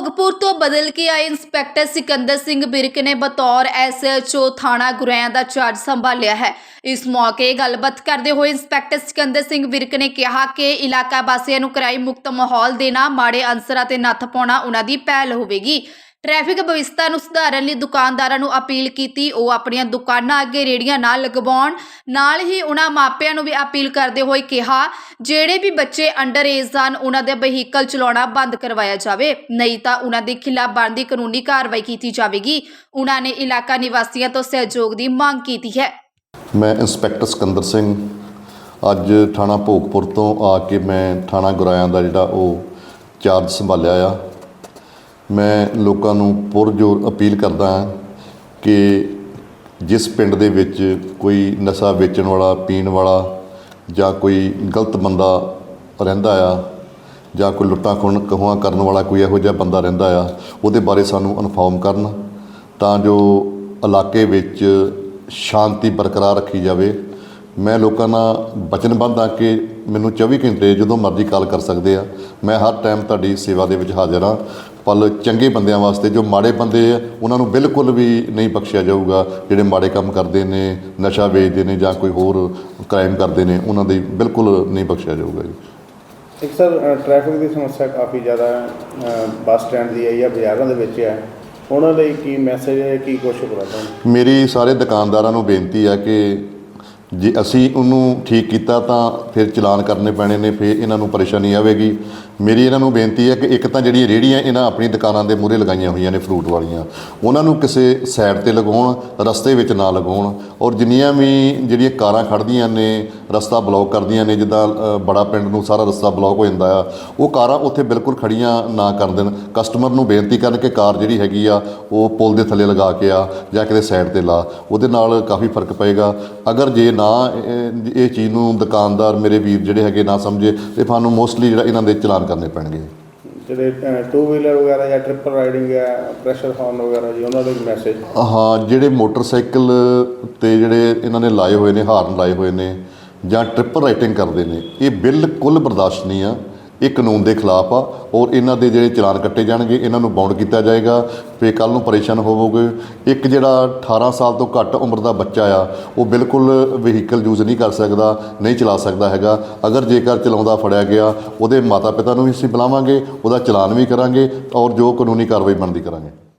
ਭੋਗਪੁਰ ਤੋਂ ਬਦਲ ਕੇ ਆਏ ਇੰਸਪੈਕਟਰ ਸਿਕੰਦਰ ਸਿੰਘ ਬਿਰਕ ਨੇ ਬਤੌਰ ਐਸਐਚਓ ਥਾਣਾ ਗੁਰੈਆਂ ਦਾ ਚਾਰਜ ਸੰਭਾਲਿਆ ਹੈ। ਇਸ ਮੌਕੇ ਗੱਲਬਾਤ ਕਰਦੇ ਹੋਏ ਇੰਸਪੈਕਟਰ ਸਿਕੰਦਰ ਸਿੰਘ ਬਿਰਕ ਨੇ ਕਿਹਾ ਕਿ ਇਲਾਕਾ ਵਾਸੀਆਂ ਨੂੰ ਕ੍ਰਾਈਮ ਮੁਕਤ ਮਾਹੌਲ ਦੇਣਾ, ਮਾੜੇ ਅਨਸਰਾਂ ਤੇ ਨੱਥ ਪਾਉਣਾ, ਉਹਨਾਂ ਦੀ ਪਹਿਲ ਹੋਵੇਗੀ। ਟ੍ਰੈਫਿਕ ਵਿਵਸਥਾ ਨੂੰ ਸੁਧਾਰਨ ਲਈ ਦੁਕਾਨਦਾਰਾਂ ਨੂੰ ਅਪੀਲ ਕੀਤੀ। ਉਹ ਆਪਣੀਆਂ ਦੁਕਾਨਾਂ ਅੱਗੇ ਰੇੜੀਆਂ ਨਾ ਲਗਵਾਉਣ। ਨਾਲ ਹੀ ਉਹਨਾਂ ਮਾਪਿਆਂ ਨੂੰ ਵੀ ਅਪੀਲ ਕਰਦੇ ਹੋਏ ਕਿਹਾ, ਜਿਹੜੇ ਵੀ ਬੱਚੇ ਅੰਡਰ ਏਜ ਹਨ, ਉਹਨਾਂ ਦੇ ਵਹੀਕਲ ਚਲਾਉਣਾ ਬੰਦ ਕਰਵਾਇਆ ਜਾਵੇ। ਨਹੀਂ ਤਾਂ ਉਹਨਾਂ ਦੇ ਖਿਲਾਫ ਬਣਦੀ ਕਾਨੂੰਨੀ ਕਾਰਵਾਈ ਕੀਤੀ ਜਾਵੇਗੀ। ਉਹਨਾਂ ਨੇ ਇਲਾਕਾ ਨਿਵਾਸੀਆਂ ਤੋਂ ਸਹਿਯੋਗ ਦੀ ਮੰਗ ਕੀਤੀ ਹੈ। ਮੈਂ ਇੰਸਪੈਕਟਰ ਸਿਕੰਦਰ ਸਿੰਘ। ਅੱਜ ਥਾਣਾ ਭੋਗਪੁਰ ਤੋਂ ਆ ਕੇ ਮੈਂ ਥਾਣਾ ਗੁਰਾਇਆਂ ਦਾ ਜਿਹੜਾ ਉਹ ਚਾਰਜ ਸੰਭਾਲਿਆ ਆ। ਮੈਂ ਲੋਕਾਂ ਨੂੰ ਪੁਰਜੋਰ ਅਪੀਲ ਕਰਦਾ ਹਾਂ ਕਿ ਜਿਸ ਪਿੰਡ ਦੇ ਵਿੱਚ ਕੋਈ ਨਸ਼ਾ ਵੇਚਣ ਵਾਲਾ, ਪੀਣ ਵਾਲਾ ਜਾਂ ਕੋਈ ਗਲਤ ਬੰਦਾ ਰਹਿੰਦਾ ਆ ਜਾਂ ਕੋਈ ਲੁੱਟਾਂ ਖੋਣ ਕਹੁਆ ਕਰਨ ਵਾਲਾ ਕੋਈ ਇਹੋ ਜਿਹਾ ਬੰਦਾ ਰਹਿੰਦਾ ਆ, ਉਹਦੇ ਬਾਰੇ ਸਾਨੂੰ ਇਨਫੋਰਮ ਕਰਨ ਤਾਂ ਜੋ ਇਲਾਕੇ ਵਿੱਚ ਸ਼ਾਂਤੀ ਬਰਕਰਾਰ ਰੱਖੀ ਜਾਵੇ। ਮੈਂ ਲੋਕਾਂ ਨਾਲ ਵਚਨਬੱਧ ਹਾਂ ਕਿ ਮੈਨੂੰ 24 ਘੰਟੇ ਜਦੋਂ ਮਰਜ਼ੀ ਕਾਲ ਕਰ ਸਕਦੇ ਆ। ਮੈਂ ਹਰ ਟਾਈਮ ਤੁਹਾਡੀ ਸੇਵਾ ਦੇ ਵਿੱਚ ਹਾਜ਼ਰ ਹਾਂ। ਪਰ ਚੰਗੇ ਬੰਦਿਆਂ ਵਾਸਤੇ ਜੋ ਮਾੜੇ ਬੰਦੇ ਆ ਉਹਨਾਂ ਨੂੰ ਬਿਲਕੁਲ ਵੀ ਨਹੀਂ ਬਖਸ਼ਿਆ ਜਾਊਗਾ। ਜਿਹੜੇ ਮਾੜੇ ਕੰਮ ਕਰਦੇ ਨੇ ਨਸ਼ਾ ਵੇਚਦੇ ਨੇ ਜਾਂ ਕੋਈ ਹੋਰ ਕ੍ਰਾਈਮ ਕਰਦੇ ਨੇ ਉਹਨਾਂ ਦੀ ਬਿਲਕੁਲ ਨਹੀਂ ਬਖਸ਼ਿਆ ਜਾਊਗਾ ਜੀ। ਇੱਕ ਸਰ ਟ੍ਰੈਫਿਕ ਦੀ ਸਮੱਸਿਆ ਕਾਫੀ ਜ਼ਿਆਦਾ ਬੱਸ ਸਟੈਂਡ ਦੀ ਹੈ ਜਾਂ ਬਾਜ਼ਾਰਾਂ ਦੇ ਵਿੱਚ ਹੈ ਉਹਨਾਂ ਲਈ ਕੀ ਮੈਸੇਜ ਹੈ ਕੀ ਉਪਲਬਧ ਹੈ ਮੇਰੀ ਸਾਰੇ ਦੁਕਾਨਦਾਰਾਂ ਨੂੰ ਬੇਨਤੀ ਹੈ ਕਿ ਜੇ ਅਸੀਂ ਉਹਨੂੰ ਠੀਕ ਕੀਤਾ ਤਾਂ ਫਿਰ ਚਲਾਨ ਕਰਨੇ ਪੈਣੇ ਨੇ, ਫਿਰ ਇਹਨਾਂ ਨੂੰ ਪਰੇਸ਼ਾਨੀ ਆਵੇਗੀ। ਮੇਰੀ ਇਹਨਾਂ ਨੂੰ ਬੇਨਤੀ ਹੈ ਕਿ ਇੱਕ ਤਾਂ ਜਿਹੜੀਆਂ ਰੇਹੜੀਆਂ ਇਹਨਾਂ ਆਪਣੀ ਦੁਕਾਨਾਂ ਦੇ ਮੂਹਰੇ ਲਗਾਈਆਂ ਹੋਈਆਂ ਨੇ ਫਰੂਟ ਵਾਲੀਆਂ, ਉਹਨਾਂ ਨੂੰ ਕਿਸੇ ਸਾਈਡ ਤੇ ਲਗਾਉਣ, ਰਸਤੇ ਵਿੱਚ ਨਾ ਲਗਾਉਣ। ਔਰ ਜਿੰਨੀਆਂ ਵੀ ਜਿਹੜੀਆਂ ਕਾਰਾਂ ਖੜਦੀਆਂ ਨੇ, ਰਸਤਾ ਬਲੌਕ ਕਰਦੀਆਂ ਨੇ, ਜਿੱਦਾਂ ਬੜਾ ਪਿੰਡ ਨੂੰ ਸਾਰਾ ਰਸਤਾ ਬਲੌਕ ਹੋ ਜਾਂਦਾ ਆ, ਉਹ ਕਾਰਾਂ ਉੱਥੇ ਬਿਲਕੁਲ ਖੜੀਆਂ ਨਾ ਕਰ ਦੇਣ। ਕਸਟਮਰ ਨੂੰ ਬੇਨਤੀ ਕਰਨ ਕਿ ਕਾਰ ਜਿਹੜੀ ਹੈਗੀ ਆ, ਉਹ ਪੁਲ ਦੇ ਥੱਲੇ ਲਗਾ ਕੇ ਆ ਜਾਂ ਕਿਤੇ ਸਾਈਡ ਤੇ ਲਾ। ਉਹਦੇ ਨਾਲ ਕਾਫੀ ਫ਼ਰਕ ਪਏਗਾ। ਅਗਰ ਜੇ ਨਾ ਇਹ ਚੀਜ਼ ਨੂੰ ਦੁਕਾਨਦਾਰ ਮੇਰੇ ਵੀਰ ਜਿਹੜੇ ਹੈਗੇ ਨਾ ਸਮਝੇ ਤੇ ਤੁਹਾਨੂੰ ਮੋਸਟਲੀ ਜਿਹੜਾ ਇਹਨਾਂ ਦੇ ਚਲਾਨ ਕਰਨੇ ਪੈਣਗੇ। ਜਿਹੜੇ ਟੂ ਵੀਲਰ ਵਗੈਰਾ ਜਾਂ ਟ੍ਰਿਪਲ ਰਾਈਡਿੰਗ ਹੈ ਪ੍ਰੈਸ਼ਰ ਹਾਰਨ ਵਗੈਰਾ ਜੀ ਉਹਨਾਂ ਲਈ ਮੈਸੇਜ ਹਾਂ ਜਿਹੜੇ ਮੋਟਰਸਾਈਕਲ ਤੇ ਜਿਹੜੇ ਇਹਨਾਂ ਨੇ ਲਾਏ ਹੋਏ ਨੇ ਹਾਰਨ ਲਾਏ ਹੋਏ ਨੇ ਜਾਂ ਟ੍ਰਿਪਲ ਰਾਈਟਿੰਗ ਕਰਦੇ ਨੇ ਇਹ ਬਿਲਕੁਲ ਬਰਦਾਸ਼ਤ ਨਹੀਂ ਆ। ਇਹ ਕਾਨੂੰਨ ਦੇ ਖਿਲਾਫ ਆ ਔਰ ਇਹਨਾਂ ਦੇ ਜਿਹੜੇ ਚਲਾਨ ਕੱਟੇ ਜਾਣਗੇ, ਇਹਨਾਂ ਨੂੰ ਬਾਉਂਡ ਕੀਤਾ ਜਾਏਗਾ। ਫੇ ਕੱਲ ਨੂੰ ਪਰੇਸ਼ਾਨ ਹੋਵੋਗੇ। ਇੱਕ ਜਿਹੜਾ 18 ਸਾਲ ਤੋਂ ਘੱਟ ਉਮਰ ਦਾ ਬੱਚਾ ਆ, ਉਹ ਬਿਲਕੁਲ ਵਹੀਕਲ ਯੂਜ਼ ਨਹੀਂ ਕਰ ਸਕਦਾ, ਨਹੀਂ ਚਲਾ ਸਕਦਾ ਹੈਗਾ। ਅਗਰ ਜੇਕਰ ਚਲਾਉਂਦਾ ਫੜਿਆ ਗਿਆ, ਉਹਦੇ ਮਾਤਾ ਪਿਤਾ ਨੂੰ ਵੀ ਅਸੀਂ ਬੁਲਾਵਾਂਗੇ, ਉਹਦਾ ਚਲਾਨ ਵੀ ਕਰਾਂਗੇ ਔਰ ਜੋ ਕਾਨੂੰਨੀ ਕਾਰਵਾਈ ਬਣਦੀ ਕਰਾਂਗੇ।